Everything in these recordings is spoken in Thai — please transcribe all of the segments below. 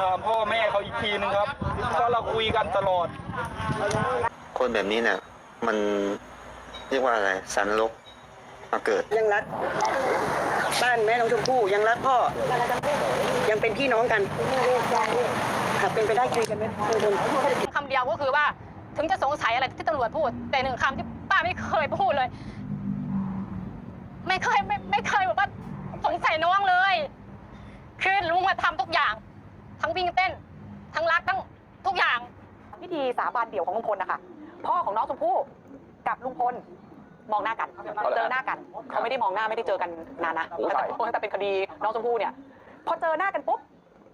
ถามพ่อแม่เขาอีกทีนึงครับเพราะเราคุยกันตลอด คนแบบนี้เนี่ยมันเรียกว่าอะไรสันลกมาเกิด ยังรักบ้านแม่น้องชมพู่ยังรักพ่อ ยังเป็นพี่น้องกันหากเป็นไปได้คุยกันไหมคุยกันคำเดียวก็คือว่า ถึงจะสงสัยอะไรที่ตำรวจพูด แต่หนึ่งคำที่ป้าไม่เคยพูดเลย ไม่เคยไม่ไม่เคยบอกว่าสงสัยน้องเลย คือลุงมาทำทุกอย่าง ทั้งวิ่งเต้น ทั้งรักทั้งทุกอย่าง พิธีสาบานเดี่ยวของลุงพลนะคะพ่อของน้องชมพู่กับลุงพลมองหน้ากันเจอหน้ากันเขาไม่ได้มองหน้าไม่ได้เจอกันนานนะตั้งแต่ตั้งแต่เป็นคดีน้องชมพู่เนี่ยพอเจอหน้ากันปุ๊บ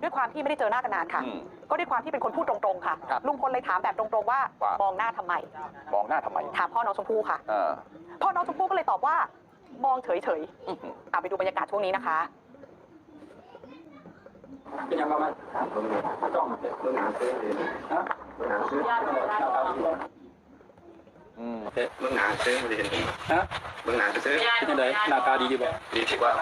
ด้วยความที่ไม่ได้เจอหน้ากันนานค่ะอืมก็ด้วยความที่เป็นคนพูดตรงๆค่ะครับลุงพลเลยถามแบบตรงๆว่าว่ามองหน้าทำไม มองหน้าทำไม ถามพ่อน้องชมพู่ค่ะเออพ่อน้องชมพู่ก็เลยตอบว่า มองเฉยอื้อหือๆเอาไปดูบรรยากาศช่วงนี้นะคะเป็นยังไงบ้างจ้องฮะ อืมเมืองหนาซื้อมาเรียนฮะเมืองหนาซื้อเป็นยังไงหน้าตาดีดีบ่ดีที่ว่า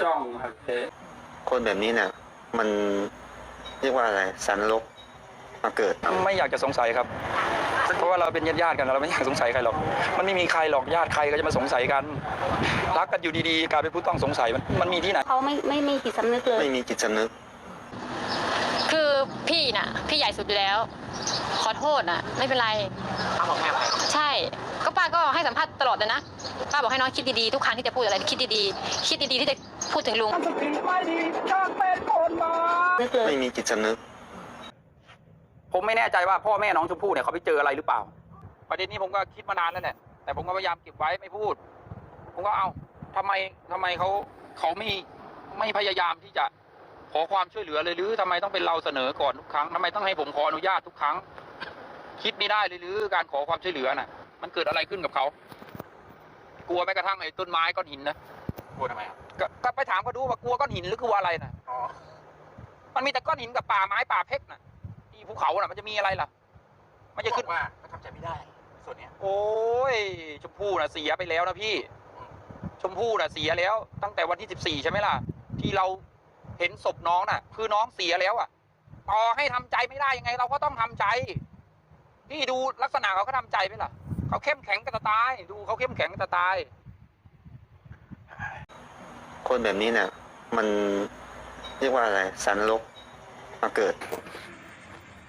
จ้องครับเอ๊ะคนแบบนี้เนี่ยมันเรียกว่าอะไรสันลกมาเกิด ไม่อยากจะสงสัยครับ เพราะว่าเราเป็นญาติญาติๆกันเราไม่อยากสงสัยใครหรอก มันไม่มีใครหรอกญาติใครก็จะมาสงสัยกัน รักกันอยู่ดีๆกลายเป็นผู้ต้องสงสัยมันมันมีที่ไหนเขาไม่ไม่มีจิตสำนึกเลย ไม่มีจิตสำนึก คือพี่น่ะ พี่ใหญ่สุดอยู่แล้ว ขอโทษน่ะ ไม่เป็นไรใช่ ก็ป้าก็ให้สัมภาษณ์ตลอดเลยนะป้าบอกให้น้องคิดดีๆทุกครั้งที่จะพูดอะไรคิดดีๆคิดดีๆที่จะพูดถึงลุงนึกเลยไม่มีจิตสำนึก ผมไม่แน่ใจว่าพ่อแม่น้องชมพู่เนี่ยเขาไปเจออะไรหรือเปล่า ประเด็นนี้ผมก็คิดมานานแล้วแหละแต่ผมก็พยายามเก็บไว้ไม่พูด ผมก็เอาทำไมทำไมเขาเขาไม่ไม่พยายามที่จะขอความช่วยเหลือเลยหรือทำไมต้องเป็นเราเสนอก่อนทุกครั้งทำไมต้องให้ผมขออนุญาตทุกครั้ง คิดไม่ได้เลยหรือการขอความช่วยเหลือน่ะ มันเกิดอะไรขึ้นกับเขากลัวแม้กระทั่งไอ้ต้นไม้ก้อนหินนะกลัวทำไมอะก็ก็ไปถามเขาดูว่ากลัวก้อนหินหรือกลัวอะไรน่ะมันมีแต่ก้อนหินกับป่าไม้ป่าเพชรน่ะที่ ภูเขาน่ะมันจะมีอะไรล่ะ มันจะขึ้นว่าเขาทำใจไม่ได้ ส่วนเนี้ยโอ้ย ชมพู่น่ะเสียไปแล้วนะพี่ ชมพู่น่ะเสียแล้ว ตั้งแต่วันที่สิบสี่ใช่ไหมล่ะ ที่เราเห็นศพน้องน่ะ คือน้องเสียแล้วอะต่อให้ทำใจไม่ได้ยังไง เราก็ต้องทำใจพี่ดูลักษณะเขาก็ทำใจไหมล่ะเขาเข้มแข็งกันจะตาย ดูเขาเข้มแข็งกันจะตาย คนแบบนี้เนี่ยมันเรียกว่าอะไรสันลกมาเกิด